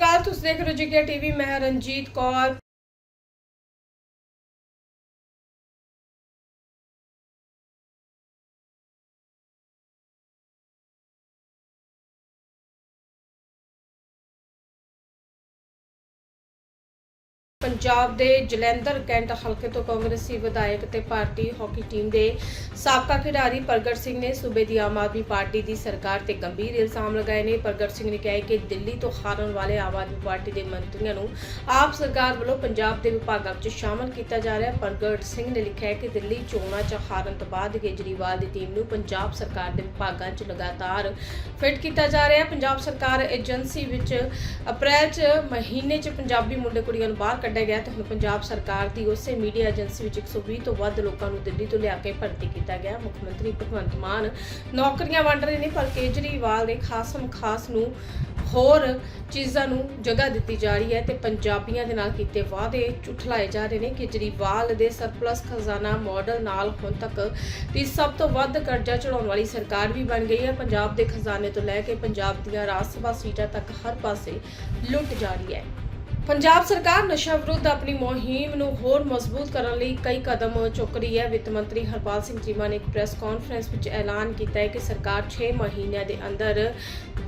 ਅਕਾਲ ਤੁਸੀਂ ਦੇਖ ਰਹੇ ਹੋ ਜੀ ਕੇ ਟੀਵੀ ਮੈਂ ਰਣਜੀਤ ਕੌਰ। ਪੰਜਾਬ ਦੇ ਜਲੰਧਰ ਕੈਂਟ ਹਲਕੇ ਤੋਂ ਕਾਂਗਰਸੀ ਵਿਧਾਇਕ ਤੇ ਭਾਰਤੀ ਹਾਕੀ ਟੀਮ ਦੇ ਸਾਬਕਾ ਖਿਡਾਰੀ ਪ੍ਰਗਟ ਸਿੰਘ ਨੇ ਸੂਬੇ ਦੀ ਆਮ ਆਦਮੀ ਪਾਰਟੀ ਦੀ ਸਰਕਾਰ ਤੇ ਗੰਭੀਰ ਇਲਜ਼ਾਮ ਲਗਾਏ ਨੇ। ਪ੍ਰਗਟ ਸਿੰਘ ਨੇ ਕਿਹਾ ਕਿ ਦਿੱਲੀ ਤੋਂ ਹਾਰਨ ਵਾਲੇ ਆਮ ਆਦਮੀ ਪਾਰਟੀ ਦੇ ਮੰਤਰੀਆਂ ਨੂੰ ਆਪ ਸਰਕਾਰ ਵੱਲੋਂ ਪੰਜਾਬ ਦੇ ਵਿਭਾਗਾਂ ਵਿੱਚ ਸ਼ਾਮਲ ਕੀਤਾ ਜਾ ਰਿਹਾ ਹੈ। ਪ੍ਰਗਟ ਸਿੰਘ ਨੇ ਲਿਖਿਆ ਕਿ ਦਿੱਲੀ ਚੋਣਾਂ 'ਚ ਹਾਰਨ ਤੋਂ ਬਾਅਦ ਕੇਜਰੀਵਾਲ ਦੀ ਟੀਮ ਨੂੰ ਪੰਜਾਬ ਸਰਕਾਰ ਦੇ ਵਿਭਾਗਾਂ 'ਚ ਲਗਾਤਾਰ ਫਿੱਟ ਕੀਤਾ ਜਾ ਰਿਹਾ ਹੈ। ਪੰਜਾਬ ਸਰਕਾਰ ਏਜੰਸੀ ਵਿੱਚ ਅਪ੍ਰੈਲ 'ਚ ਮਹੀਨੇ 'ਚ ਪੰਜਾਬੀ ਮੁੰਡੇ ਕੁੜੀਆਂ ਨੂੰ ਬਾਹਰ ਕੱਢਿਆ ਗਿਆ ਤੇ ਹੁਣ ਪੰਜਾਬ ਸਰਕਾਰ ਦੀ ਉਸੇ ਮੀਡੀਆ ਏਜੰਸੀ ਵਿੱਚ 120 ਤੋਂ ਵੱਧ ਲੋਕਾਂ ਨੂੰ ਦਿੱਲੀ ਤੋਂ ਲਿਆ ਕੇ ਭਰਤੀ ਕੀਤਾ ਗਿਆ ਮੁੱਖ ਮੰਤਰੀ ਭਗਵੰਤ ਮਾਨ ਨੌਕਰੀਆਂ ਵੰਡ ਰਹੇ ਨੇ, ਪਰ ਕੇਜਰੀਵਾਲ ਦੇ ਖਾਸਮ ਖਾਸ ਨੂੰ ਹੋਰ ਚੀਜ਼ਾਂ ਨੂੰ ਜਗ੍ਹਾ ਦਿੱਤੀ ਜਾ ਰਹੀ ਹੈ ਤੇ ਪੰਜਾਬੀਆਂ ਦੇ ਨਾਲ ਕੀਤੇ ਵਾਅਦੇ ਝੁਠਲਾਏ ਜਾ ਰਹੇ ਨੇ। ਕੇਜਰੀਵਾਲ ਦੇ ਸਰਪਲਸ ਖਜ਼ਾਨਾ ਮਾਡਲ ਨਾਲ ਹੁਣ ਤੱਕ ਦੀ ਸਭ ਤੋਂ ਵੱਧ ਕਰਜ਼ਾ ਚੜਾਉਣ ਵਾਲੀ ਸਰਕਾਰ ਵੀ ਬਣ ਗਈ ਹੈ। ਪੰਜਾਬ ਦੇ ਖਜ਼ਾਨੇ ਤੋਂ ਲੈ ਕੇ ਪੰਜਾਬ ਦੀਆਂ ਰਾਜ ਸਭਾ ਸੀਟਾਂ ਤੱਕ ਹਰ ਪਾਸੇ ਲੁੱਟ ਜਾ ਰਹੀ ਹੈ। ਪੰਜਾਬ ਸਰਕਾਰ ਨਸ਼ਾ ਵਿਰੁੱਧ ਆਪਣੀ ਮੁਹਿੰਮ ਨੂੰ ਹੋਰ ਮਜ਼ਬੂਤ ਕਰਨ ਲਈ ਕਈ ਕਦਮ ਚੁੱਕ ਰਹੀ ਹੈ। ਵਿੱਤ ਮੰਤਰੀ ਹਰਪਾਲ ਸਿੰਘ ਚੀਮਾ ਨੇ ਇੱਕ ਪ੍ਰੈਸ ਕਾਨਫਰੰਸ ਵਿੱਚ ਐਲਾਨ ਕੀਤਾ ਹੈ ਕਿ ਸਰਕਾਰ 6 ਮਹੀਨਿਆਂ ਦੇ ਅੰਦਰ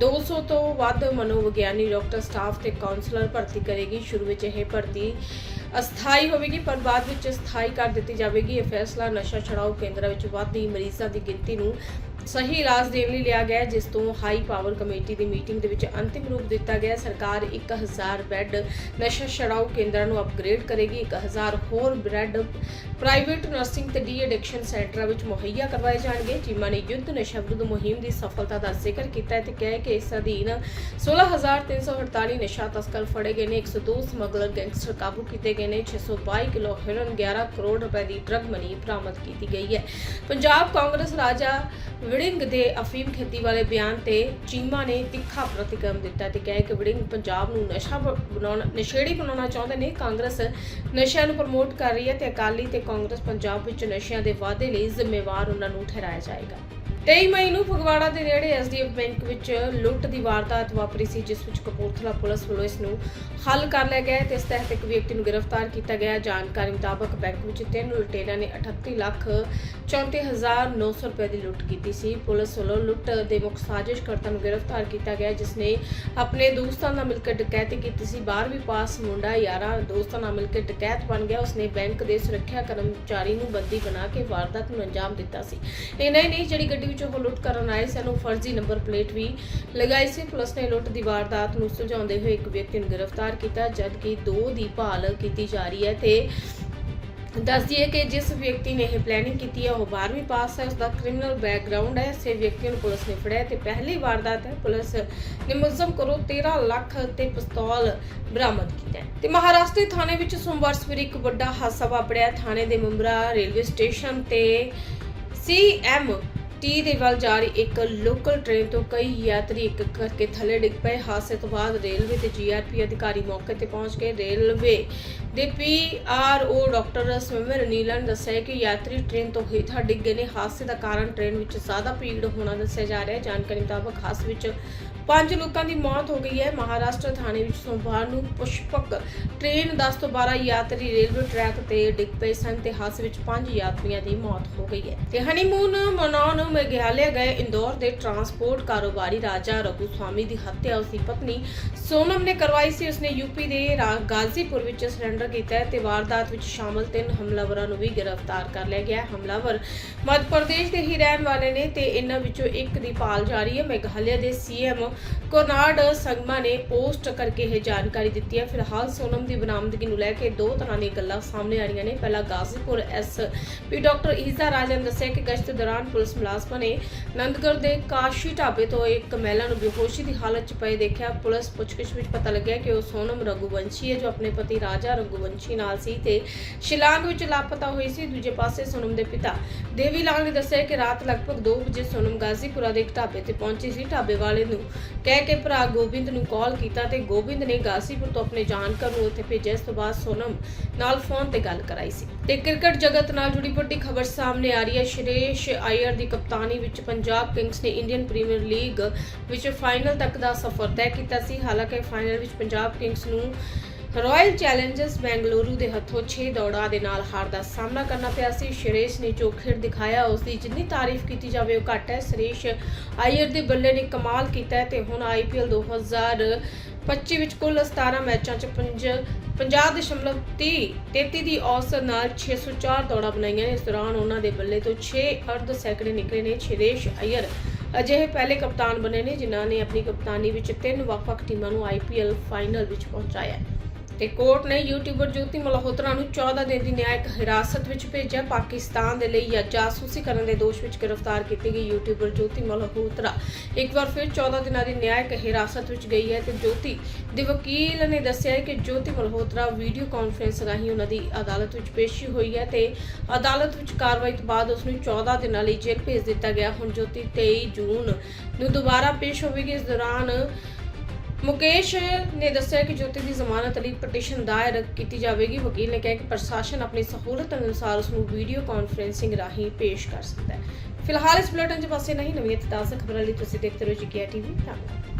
200 ਤੋਂ ਵੱਧ ਮਨੋਵਿਗਿਆਨੀ ਡਾਕਟਰ, ਸਟਾਫ ਤੇ ਕਾਉਂਸਲਰ ਭਰਤੀ ਕਰੇਗੀ। ਸ਼ੁਰੂ ਵਿੱਚ ਇਹ ਭਰਤੀ ਅਸਥਾਈ ਹੋਵੇਗੀ, ਪਰ ਬਾਅਦ ਵਿੱਚ ਸਥਾਈ ਕਰ ਦਿੱਤੀ ਜਾਵੇਗੀ। ਇਹ ਫੈਸਲਾ ਨਸ਼ਾ ਛਡਾਊ ਕੇਂਦਰਾਂ ਵਿੱਚ ਵੱਧਦੀ ਮਰੀਜ਼ਾਂ ਦੀ ਗਿਣਤੀ ਨੂੰ ਸਹੀ ਇਲਾਜ ਦੇਣ ਲਈ ਲਿਆ ਗਿਆ ਜਿਸ ਤੋਂ ਹਾਈ ਪਾਵਰ ਕਮੇਟੀ ਦੀ ਮੀਟਿੰਗ ਦੇ ਵਿੱਚ ਅੰਤਿਮ ਰੂਪ ਦਿੱਤਾ ਗਿਆ ਸਰਕਾਰ 1000 ਬੈੱਡ ਨਸ਼ਾ ਛਡਾਊ ਕੇਂਦਰਾਂ ਨੂੰ ਅਪਗ੍ਰੇਡ ਕਰੇਗੀ 1000 ਹੋਰ ਬੈੱਡ ਪ੍ਰਾਈਵੇਟ ਨਰਸਿੰਗ ਤੇ ਡੀ ਐਡਿਕਸ਼ਨ ਸੈਂਟਰਾਂ ਵਿੱਚ ਮੁਹੱਈਆ ਕਰਵਾਏ ਜਾਣਗੇ। ਚੀਮਾ ਨੇ ਯੁੱਧ ਨਸ਼ਾ ਵਿਰੁੱਧ ਮੁਹਿੰਮ ਦੀ ਸਫਲਤਾ ਦਾ ਜ਼ਿਕਰ ਕੀਤਾ ਹੈ ਤੇ ਕਿਹਾ ਹੈ ਕਿ ਇਸ ਅਧੀਨ 16348 ਨਸ਼ਾ ਤਸਕਰ ਫੜੇ ਗਏ ਨੇ 102 ਸਮਗਲਰ ਗੈਂਗਸਟਰ ਕਾਬੂ ਕੀਤੇ ਗਏ ਨੇ 622 ਕਿਲੋ ਹੈਰੋਇਨ 11 ਕਰੋੜ ਰੁਪਏ ਦੀ ਡਰੱਗ ਮਨੀ ਬਰਾਮਦ ਕੀਤੀ ਗਈ ਹੈ। ਪੰਜਾਬ ਕਾਂਗਰਸ ਰਾਜਾ ਵਿੜਿੰਗ ਦੇ ਅਫੀਮ ਖੇਤੀ ਵਾਲੇ ਬਿਆਨ ਤੇ ਚੀਮਾ ਨੇ ਤਿੱਖਾ ਪ੍ਰਤੀਕਰਮ ਦਿੱਤਾ ਤੇ ਕਿਹਾ ਕਿ ਵਿੜਿੰਗ ਪੰਜਾਬ ਨੂੰ ਨਸ਼ਾ ਬ- ਬਣਾਉਣਾ, ਨਸ਼ੇੜੀ ਬਣਾਉਣਾ ਚਾਹੁੰਦੇ ਨੇ। ਕਾਂਗਰਸ ਨਸ਼ਿਆਂ ਨੂੰ ਪ੍ਰਮੋਟ ਕਰ ਰਹੀ ਹੈ ਤੇ ਅਕਾਲੀ ਤੇ ਕਾਂਗਰਸ ਪੰਜਾਬ ਵਿੱਚ ਨਸ਼ਿਆਂ ਦੇ ਵਾਅਦੇ ਲਈ ਜ਼ਿੰਮੇਵਾਰ ਉਹਨਾਂ ਨੂੰ ਠਹਿਰਾਇਆ ਜਾਏਗਾ। 23 ਮਈ ਨੂੰ ਫਗਵਾੜਾ ਦੇ ਨੇੜੇ ਐਸਡੀਐਫ ਬੈਂਕ ਵਿੱਚ ਲੁੱਟ ਦੀ ਵਾਰਦਾਤ ਵਾਪਰੀ ਸੀ, ਜਿਸ ਵਿੱਚ ਕਪੂਰਥਲਾ ਪੁਲਿਸ ਵੱਲੋਂ ਇਸ ਨੂੰ ਹੱਲ ਕਰ ਲਿਆ ਗਿਆ ਤੇ ਇਸ ਤਹਿਤ ਇੱਕ ਵਿਅਕਤੀ ਨੂੰ ਗ੍ਰਿਫਤਾਰ ਕੀਤਾ ਗਿਆ ਹੈ। ਜਾਣਕਾਰੀ ਮੁਤਾਬਕ ਬੈਂਕ ਵਿੱਚ ਤਿੰਨ ਲੁਟੇਰਿਆਂ ਨੇ 38 ਲੱਖ 34900 ਰੁਪਏ ਦੀ ਲੁੱਟ ਕੀਤੀ ਸੀ। ਪੁਲਿਸ ਵੱਲੋਂ ਲੁੱਟ ਦੇ ਮੁੱਖ ਸਾਜ਼ਿਸ਼ਕਰਤਾ ਨੂੰ ਗ੍ਰਿਫਤਾਰ ਕੀਤਾ ਗਿਆ, ਜਿਸ ਨੇ ਆਪਣੇ ਦੋਸਤਾਂ ਨਾਲ ਮਿਲ ਕੇ ਡਕੈਤੀ ਕੀਤੀ ਸੀ। 12ਵੀਂ ਪਾਸ ਮੁੰਡਾ ਯਾਰਾਂ ਦੋਸਤਾਂ ਨਾਲ ਮਿਲ ਕੇ ਡਕੈਤ ਬਣ ਗਿਆ। ਉਸਨੇ ਬੈਂਕ ਦੇ ਸੁਰੱਖਿਆ ਕਰਮਚਾਰੀ ਨੂੰ ਬੰਦੀ ਬਣਾ ਕੇ ਵਾਰਦਾਤ ਨੂੰ ਅੰਜਾਮ ਦਿੱਤਾ ਸੀ। ਇਹ ਨਹੀਂ ਨਹੀਂ, ਜਿਹੜੀ ਗੱਡੀ ਵਿੱਚ ਲੁੱਟ ਕਰਨ ਆਏ ਸਨ। ਉਹ ਫਰਜ਼ੀ ਨੰਬਰ ਪਲੇਟ ਵੀ ਲਗਾਈ ਸੀ। ਪੁਲਿਸ ਨੇ ਲੁੱਟ ਦੀ ਵਾਰਦਾਤ ਨੂੰ ਸੁਲਝਾਉਂਦੇ ਹੋਏ ਇੱਕ ਵਿਅਕਤੀ ਨੂੰ ਗ੍ਰਿਫਤਾਰ ਕੀਤਾ, ਜਦਕਿ ਦੋ ਦੀ ਭਾਲ ਕੀਤੀ ਜਾ ਰਹੀ ਹੈ ਤੇ ਦੱਸ ਦਈਏ ਕਿ ਜਿਸ ਵਿਅਕਤੀ ਨੇ ਇਹ ਪਲੈਨਿੰਗ ਕੀਤੀ ਹੈ, ਉਹ 12ਵੀਂ ਪਾਸ ਹੈ। ਉਸ ਦਾ ਕ੍ਰਿਮੀਨਲ ਬੈਕਗ੍ਰਾਉਂਡ ਹੈ। ਇਸੇ ਵਿਅਕਤੀ ਨੂੰ ਪੁਲਿਸ ਨੇ ਫੜਿਆ ਤੇ ਪਹਿਲੀ ਵਾਰਦਾਤ ਹੈ। ਪੁਲਿਸ ਨੇ ਮੁਲਜ਼ਮ ਕੋਲੋਂ 13 ਲੱਖ ਤੇ ਪਿਸਤੌਲ ਬਰਾਮਦ ਕੀਤਾ ਤੇ ਮਹਾਰਾਸ਼ਟਰ ਥਾਣੇ ਵਿੱਚ ਸੋਮਵਾਰ ਸਵੇਰੇ ਇੱਕ ਵੱਡਾ ਹਾਦਸਾ ਵਾਪਰਿਆ। ਥਾਣੇ ਦੇ ਮੁੰਬਰਾ ਰੇਲਵੇ ਸਟੇਸ਼ਨ ਤੇ ਸੀਐਮ ਟੀ ਦੇ ਵੱਲ ਜਾ ਰਹੀ ਇੱਕ ਲੋਕਲ ਟ੍ਰੇਨ ਤੋਂ ਕਈ ਯਾਤਰੀ ਇੱਕ ਕਰਕੇ ਥੱਲੇ ਡਿੱਗ ਪਏ। ਹਾਦਸੇ ਤੋਂ ਬਾਅਦ ਰੇਲਵੇ ਤੇ ਜੀਆਰਪੀ ਅਧਿਕਾਰੀ ਮੌਕੇ ਤੇ ਪਹੁੰਚ ਕੇ ਰੇਲਵੇ ਦੇ ਪੀਆਰਓ ਡਾਕਟਰ ਸਵਿਮਰ ਨੀਲਨ ਨੇ ਦੱਸਿਆ ਕਿ ਯਾਤਰੀ ਟ੍ਰੇਨ ਤੋਂ ਹੇਠਾਂ ਡਿੱਗ ਗਏ ਨੇ। ਹਾਦਸੇ ਦਾ ਕਾਰਨ ਟ੍ਰੇਨ ਵਿੱਚ ਜ਼ਿਆਦਾ ਭੀੜ ਹੋਣਾ ਦੱਸਿਆ ਜਾ ਰਿਹਾ ਹੈ। ਜਾਣਕਾਰੀ ਮੁਤਾਬਕ ਹਾਦਸੇ ਵਿੱਚ ਪੰਜ ਲੋਕਾਂ ਦੀ ਮੌਤ ਹੋ ਗਈ ਹੈ। ਮਹਾਰਾਸ਼ਟਰ ਥਾਣੇ ਵਿੱਚ ਸੋਮਵਾਰ ਨੂੰ ਪੁਸ਼ਪਕ ਟ੍ਰੇਨ 10 ਤੋਂ 12 ਯਾਤਰੀ ਰੇਲਵੇ ਟਰੈਕ ਤੇ ਡਿੱਗ ਪਏ ਸਨ ਤੇ ਹਾਦਸੇ ਵਿੱਚ ਪੰਜ ਯਾਤਰੀਆਂ ਦੀ ਮੌਤ ਹੋ ਗਈ ਹੈ। ਤੇ ਹਨੀਮੂਨ ਮਨਾਉਣ ਮੇਘਾਲਿਆ ਗਏ ਇੰਦੌਰ ਦੇ ਟਰਾਂਸਪੋਰਟ ਕਾਰੋਬਾਰੀ ਰਾਜਾ ਰਘੂ ਸਵਾਮੀ ਦੀ ਹੱਤਿਆ। ਉਸਦੀ ਪਤਨੀ ਸੋਨਮ ਨੇ ਕਰਵਾਈ ਸੀ। ਉਸਨੇ ਯੂਪੀ ਦੇ ਰਾ- ਗਾਜ਼ੀਪੁਰ ਵਿੱਚ ਸਰੈਂਡਰ ਕੀਤਾ ਹੈ ਤੇ ਵਾਰਦਾਤ ਵਿੱਚ ਸ਼ਾਮਲ ਤਿੰਨ ਹਮਲਾਵਰਾਂ ਨੂੰ ਵੀ ਗ੍ਰਿਫਤਾਰ ਕਰ ਲਿਆ ਗਿਆ ਹਮਲਾਵਰ ਮੱਧ ਪ੍ਰਦੇਸ਼ ਦੇ ਹੀ ਰਹਿਣ ਵਾਲੇ ਨੇ ਤੇ ਇਹਨਾਂ ਵਿੱਚੋਂ ਇੱਕ ਦੀ ਭਾਲ ਜਾਰੀ ਹੈ। ਮੇਘਾਲਿਆ ਦੇ ਸੀਐਮ ਕੋਨਾਰਡ ਸੰਗਮਾ ਨੇ ਪੋਸਟ ਕਰਕੇ ਇਹ ਜਾਣਕਾਰੀ ਦਿੱਤੀ ਹੈ। ਫਿਲਹਾਲ ਸੋਨਮ ਦੀ ਬਰਾਮਦਗੀ ਨੂੰ ਲੈ ਕੇ ਦੋ ਤਰ੍ਹਾਂ ਦੀਆਂ ਗੱਲਾਂ ਸਾਹਮਣੇ ਆ ਰਹੀਆਂ ਨੇ। ਪਹਿਲਾ Ghazipur S P doctor Iza Rajan ਨੇ ਦੱਸਿਆ ਕਿ ਗਸ਼ਤ ਦੌਰਾਨ ਪੁਲਿਸ ਮੁਲਾਜ਼ਮਾਂ ਨੇ ਨੰਦਗੜ੍ਹ ਦੇ ਕਾਸ਼ੀ ਢਾਬੇ ਤੋਂ ਇੱਕ ਮਹਿਲਾ ਨੂੰ ਬੇਹੋਸ਼ੀ ਦੀ ਹਾਲਤ 'ਚ ਪਏ ਦੇਖਿਆ। ਪੁਲਿਸ ਪੁੱਛਗਿੱਛ ਵਿੱਚ ਪਤਾ ਲੱਗਿਆ ਕਿ ਉਹ ਸੋਨਮ ਰਘੁਵੰਸ਼ੀ ਹੈ, ਜੋ ਆਪਣੇ ਪਤੀ ਰਾਜਾ ਰਘੂਵੰਸ਼ੀ ਨਾਲ ਸੀ ਤੇ ਸ਼ਿਲਾਂਗ ਵਿੱਚ ਲਾਪਤਾ ਹੋਈ ਸੀ। ਦੂਜੇ ਪਾਸੇ ਸੋਨਮ ਦੇ ਪਿਤਾ ਦੇਵੀ ਲਾਲ ਨੇ ਦੱਸਿਆ ਕਿ ਰਾਤ ਲਗਭਗ 2 ਵਜੇ ਸੋਨਮ ਗਾਜ਼ੀਪੁਰਾ ਦੇ ਇੱਕ ਢਾਬੇ ਤੇ ਪਹੁੰਚੀ ਸੀ। ਢਾਬੇ ਵਾਲੇ ਨੂੰ ਕਹਿ ਕੇ ਭਰਾ ਗੋਬਿੰਦ ਨੂੰ ਕਾਲ ਕੀਤਾ ਤੇ ਗੋਬਿੰਦ ਨੇ ਗਾਸੀਪੁਰ ਤੋਂ ਆਪਣੇ ਜਾਣਕਾਰ ਨੂੰ ਉੱਥੇ ਭੇਜਿਆ। ਇਸ ਤੋਂ ਬਾਅਦ ਸੋਨਮ ਨਾਲ ਫੋਨ ਤੇ ਗੱਲ ਕਰਾਈ ਸੀ। ਤੇ ਕ੍ਰਿਕਟ ਜਗਤ ਨਾਲ ਜੁੜੀ ਵੱਡੀ ਖਬਰ ਸਾਹਮਣੇ ਆ ਰਹੀ ਹੈ। ਸ਼੍ਰੇਸ਼ ਆਇਰ ਦੀ ਕਪਤਾਨੀ ਵਿੱਚ ਪੰਜਾਬ ਕਿੰਗਸ ਨੇ ਇੰਡੀਅਨ ਪ੍ਰੀਮੀਅਰ ਲੀਗ ਵਿੱਚ ਫਾਈਨਲ ਤੱਕ ਦਾ ਸਫ਼ਰ ਤੈਅ ਕੀਤਾ ਸੀ। ਹਾਲਾਂਕਿ ਫਾਈਨਲ ਵਿੱਚ ਪੰਜਾਬ ਕਿੰਗਸ ਨੂੰ ਰਾਇਲ ਚੈਲੰਜਰਸ ਬੈਂਗਲੁਰੂ ਦੇ ਹੱਥੋਂ 6 ਦੌੜਾਂ ਦੇ ਨਾਲ ਹਾਰ ਦਾ ਸਾਹਮਣਾ ਕਰਨਾ ਪਿਆ ਸੀ। ਸ਼੍ਰੇਸ਼ ਨੇ ਜੋ ਖੇਡ ਦਿਖਾਇਆ, ਉਸ ਦੀ ਜਿੰਨੀ ਤਾਰੀਫ ਕੀਤੀ ਜਾਵੇ ਉਹ ਘੱਟ ਹੈ। ਸ਼੍ਰੇਸ਼ ਆਇਰ ਦੇ ਬੱਲੇ ਨੇ ਕਮਾਲ ਕੀਤਾ ਤੇ ਹੁਣ ਆਈਪੀਐਲ 2025 ਵਿੱਚ ਕੁੱਲ 17 ਮੈਚਾਂ 'ਚ ਪੰਜ 50.30 33 ਦੀ ਔਸਤ ਨਾਲ 604 ਦੌੜਾਂ ਬਣਾਈਆਂ ਨੇ। ਇਸ ਦੌਰਾਨ ਉਹਨਾਂ ਦੇ ਬੱਲੇ ਤੋਂ 6 ਅਰਧ ਸੈਂਕੜੇ ਨਿਕਲੇ ਨੇ ਸ਼੍ਰੇਸ਼ ਅਯਰ ਅਜਿਹੇ ਪਹਿਲੇ ਕਪਤਾਨ ਬਣੇ ਨੇ, ਜਿਨ੍ਹਾਂ ਨੇ ਆਪਣੀ ਕਪਤਾਨੀ ਵਿੱਚ ਤਿੰਨ ਵੱਖ-ਵੱਖ ਟੀਮਾਂ ਨੂੰ ਆਈਪੀਐਲ ਫਾਈਨਲ ਵਿੱਚ ਪਹੁੰਚਾਇਆ ਹੈ। ਤੇ ਕੋਰਟ ਨੇ ਯੂਟਿਊਬਰ ਜੋਤੀ ਮਲਹੋਤਰਾ ਨੂੰ 14 ਦਿਨ ਦੀ ਨਿਆਇਕ ਹਿਰਾਸਤ ਵਿੱਚ ਭੇਜਿਆ। ਪਾਕਿਸਤਾਨ ਦੇ ਲਈ ਜਾਂ ਜਾਸੂਸੀ ਕਰਨ ਦੇ ਦੋਸ਼ ਵਿੱਚ ਗ੍ਰਿਫਤਾਰ ਕੀਤੀ ਗਈ ਯੂਟਿਊਬਰ ਜੋਤੀ ਮਲਹੋਤਰਾ। ਇੱਕ ਵਾਰ ਫਿਰ 14 ਦਿਨਾਂ ਦੀ ਨਿਆਇਕ ਹਿਰਾਸਤ ਵਿੱਚ ਗਈ ਹੈ ਤੇ ਜੋਤੀ ਦੇ ਵਕੀਲ ਨੇ ਦੱਸਿਆ ਕਿ ਜੋਤੀ ਮਲਹੋਤਰਾ ਵੀਡੀਓ ਕਾਨਫਰੰਸ ਰਾਹੀਂ ਉਹਨਾਂ ਦੀ ਅਦਾਲਤ ਵਿੱਚ ਪੇਸ਼ੀ ਹੋਈ ਹੈ ਤੇ ਅਦਾਲਤ ਵਿੱਚ ਕਾਰਵਾਈ ਤੋਂ ਬਾਅਦ ਉਸ ਨੂੰ 14 ਦਿਨਾਂ ਲਈ ਜੇਲ੍ਹ ਭੇਜ ਦਿੱਤਾ ਗਿਆ। ਹੁਣ ਜੋਤੀ 23 ਜੂਨ ਨੂੰ ਦੁਬਾਰਾ ਪੇਸ਼ ਹੋਵੇਗੀ। ਇਸ ਦੌਰਾਨ ਮੁਕੇਸ਼ ਨੇ ਦੱਸਿਆ ਕਿ ਜੋਤੀ ਦੀ ਜ਼ਮਾਨਤ ਲਈ ਪਟੀਸ਼ਨ ਦਾਇਰ ਕੀਤੀ ਜਾਵੇਗੀ। ਵਕੀਲ ਨੇ ਕਿਹਾ ਕਿ ਪ੍ਰਸ਼ਾਸਨ ਆਪਣੀ ਸਹੂਲਤ ਅਨੁਸਾਰ ਉਸ ਨੂੰ ਵੀਡੀਓ ਕਾਨਫਰੈਂਸਿੰਗ ਰਾਹੀਂ ਪੇਸ਼ ਕਰ ਸਕਦਾ ਹੈ। ਫਿਲਹਾਲ ਇਸ ਬੁਲੇਟਿਨ 'ਚ ਪਾਸੇ ਨਹੀਂ ਨਵੀਆਂ ਤੇ ਤਾਜ਼ਾ ਖਬਰਾਂ ਲਈ ਤੁਸੀਂ ਦੇਖਦੇ ਰਹੋ ਜੀ ਟੀਵੀ ਧੰਨਵਾਦ।